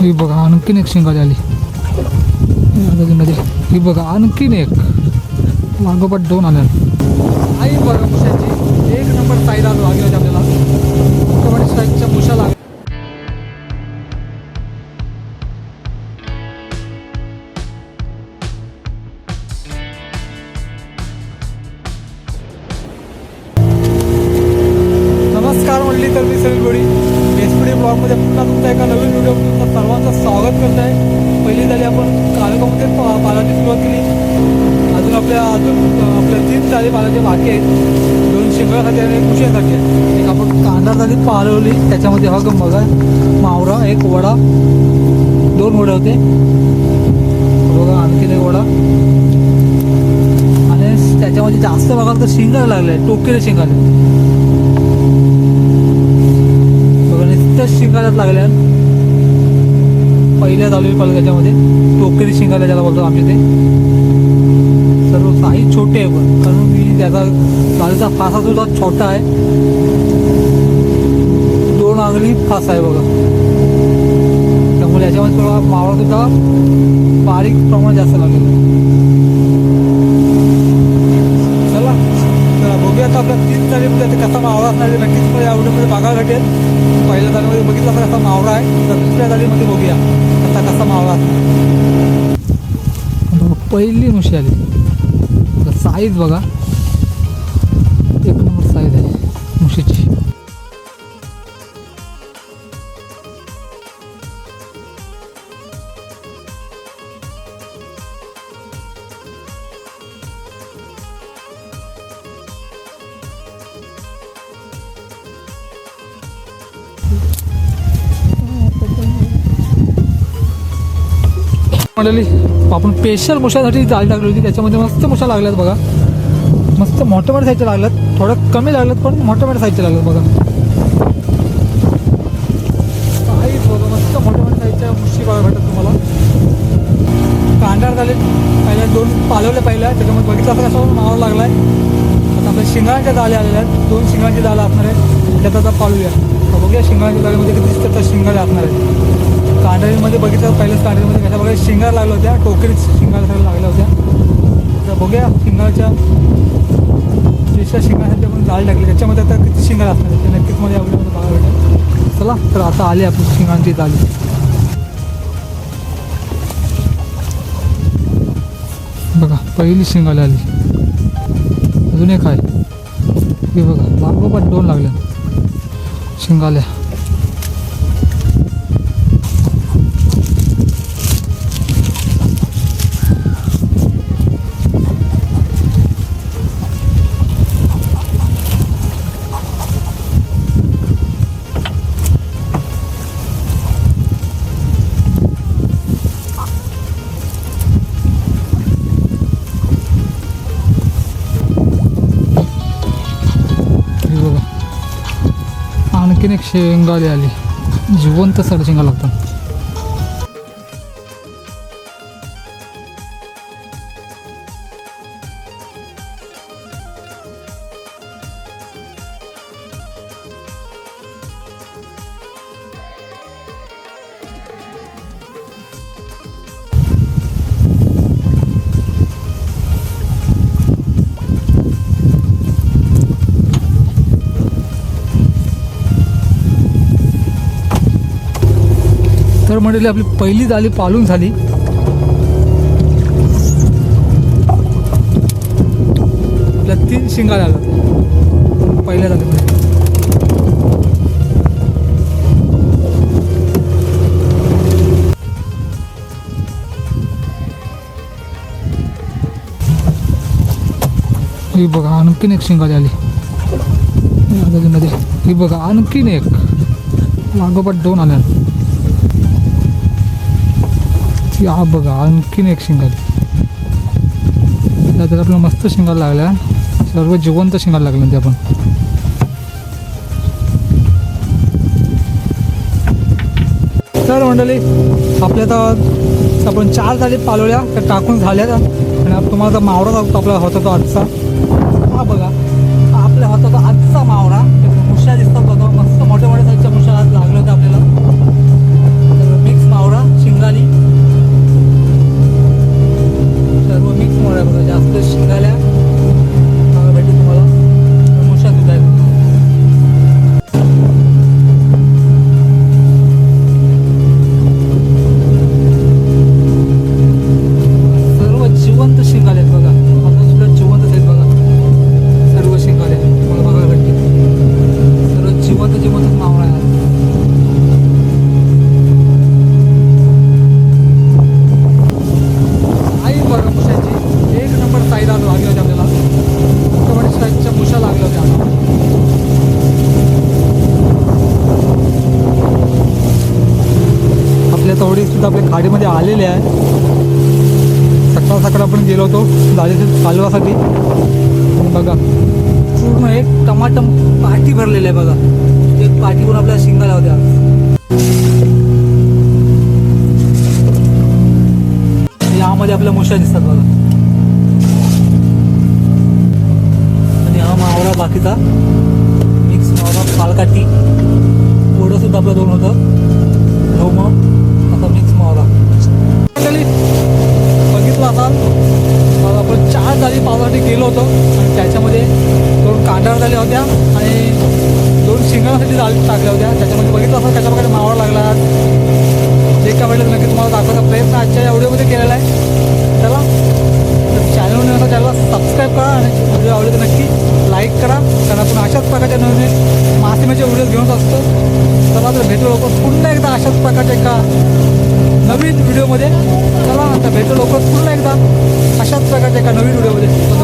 ही बघा आणखीन एक शिंगा झाली मध्ये ही बघा आणखीन एक लागोपाठ दोन आल्या आई बघा मुशाची एक नंबर साईज आज लागली होती आपल्याला मोठ्या मुशा लागल्या ब्लॉगमध्ये पुन्हा तुमचा एका नवीन व्हिडिओ तुमचं सर्वांचं स्वागत करत आहे. पहिली झाली आपण कालकामध्ये पा- पालाची सुरुवात केली. अजून आपल्या अजून आपल्या तीन झाली पालाचे बाकी आहेत. दोन शिंगळासाठी आणि एक आहे एक आपण कांदा झाली पालवली त्याच्यामध्ये हा गं बघा मावरा एक वडा दोन वडे होते. बघा आणखीन एक वडा. आणि त्याच्यामध्ये जास्त बघाल तर शिंगायला लागले टोकेले शिंगाले बघा नुसतं शिंगायला लागल्या. पहिल्या चालू आहे टोकरी शिंगायला ज्याला बोलतो आमच्या ते सर्व साईज छोटे आहे पण. कारण मी त्याचा गाडीचा फासा सुद्धा छोटा आहे. दोन आंगळी फास आहे बघा. त्यामुळे याच्यामध्ये थोडा मावळा सुद्धा बारीक प्रमाणात जास्त लागलेलं आहे. चला. चला बघूया आता आपल्या तीन चालीमध्ये कसा मावळा असणार नक्कीच मला या व्हिडिओमध्ये घटेल पहिल्या जाळीमध्ये बघितला तर असा मावळा आहे. तर दुसऱ्या जाळीमध्ये बघूया. कसा कसा मावळा पहिली मुशी आली. साईज बघा. मंडळी आपण स्पेशल मुशासाठी जाळी टाकली होती त्याच्यामध्ये मस्त मुशा लागल्यात बघा. मस्त मोठ्या मोठ्या साईजच्या लागल्यात थोडं कमी लागल्यात पण मोठ्या मोठ्या साईजच्या लागल्यात बघा. काही बघा मस्त मोठ्या मोठ्या साईजच्या मुशी बघा भेटत तुम्हाला. कांडार झाले पहिल्या दोन पालवले पहिल्या त्याच्यामध्ये बघितलं असं कसं मावा लागलाय. आता आपल्या शिंगाच्या जाळ्या आलेल्या आहेत दोन शिंगाची डाळ असणार आहे त्यात आता पाळूया बघूया शिंगाच्या जाळीमध्ये किती दिसतात तर शिंगाड्या असणार आहेत. कांडळीमध्ये बघितलं पहिल्याच कांडळीमध्ये कशा बघा शिंगार लागल्या होत्या टोकरीच शिंगार लागल्या होत्या. तर बघूया शिंगाच्या ज्याच्या शिंगासाठी आपण जाळ टाकली. त्याच्यामध्ये आता किती शिंगार असणार आहेत? ते नक्कीच मला या व्हिडिओमध्ये बघायला भेटेल. चला तर आता आली आपली शिंगांची जाळी. बघा पहिली शिंगाला आली. अजून एक आहे. हे बघा लागोपाठ दोन लागल्या. शिंगाल्या. आणखीन एक शेंगाली आली. जिवंत सड शेंगा लागतात. मंडळी आपली पहिली झाली पालून झाली. आपल्या तीन शिंगा लागल्या. पहिल्या झाल्या ही बघा आणखीन एक शिंगा झाली. नदीमध्ये ही बघा आणखीन एक. मागोपाठ दोन आल्या. या बघा आणखीन एक शिंगाली. त्यात आपल्याला मस्त शिंगाला लागल्या. सर्व जिवंत शिंगाला लागल्या ते आपण. तर मंडळी आपल्या आता आपण चार झाली पालवल्या त्या टाकून झाल्या आणि तुम्हाला आता मावरा दाखवतो आपला होता तो आजचा. हा बघा आपल्या हातात आजचा मावरा आता आपल्या खाडीमध्ये आलेले आहे. सकाळ सकाळ आपण गेलो होतो दादाच्या कालवासाठी बघा पूर्ण एक टमाटम पाठी भरलेली आहे बघा. एक पाठीवरून आपल्या शिंगाला होत्या. यामध्ये आपल्या मुशा दिसतात बघा. आणि हा मावळा बाकीचा. मिक्स मावळा पालकाटी पोडं सुद्धा आपलं दोन होतं. मग आता मिक्स मावळा मंडळी, बघितलं असाल मग आपण चार जागी पावसाठी गेलो होतो. आणि त्याच्यामध्ये दोन कांडाळ झाल्या होत्या आणि दोन शिंगणासाठी जाळी टाकल्या होत्या. त्याच्यामध्ये बघितलं असाल त्याच्यामध्ये मावळ लागला. जे काय म्हटलं नक्की तुम्हाला दाखवायचा प्रयत्न आजच्या या व्हिडिओमध्ये केलेला आहे. चला तर चॅनल आता चॅनलला सबस्क्राईब करा आणि व्हिडिओ आवडले तर नक्की लाईक करा. कारण आपण अशाच प्रकारच्या नवीन मासेमाचे व्हिडिओ घेऊन असतो. चला तर भेटू लोक पुन्हा एकदा अशाच प्रकारच्या एका नवीन व्हिडिओमध्ये चला आता भेटू लवकर पुन्हा एकदा. अशाच प्रकारच्या एका नवीन व्हिडिओमध्ये.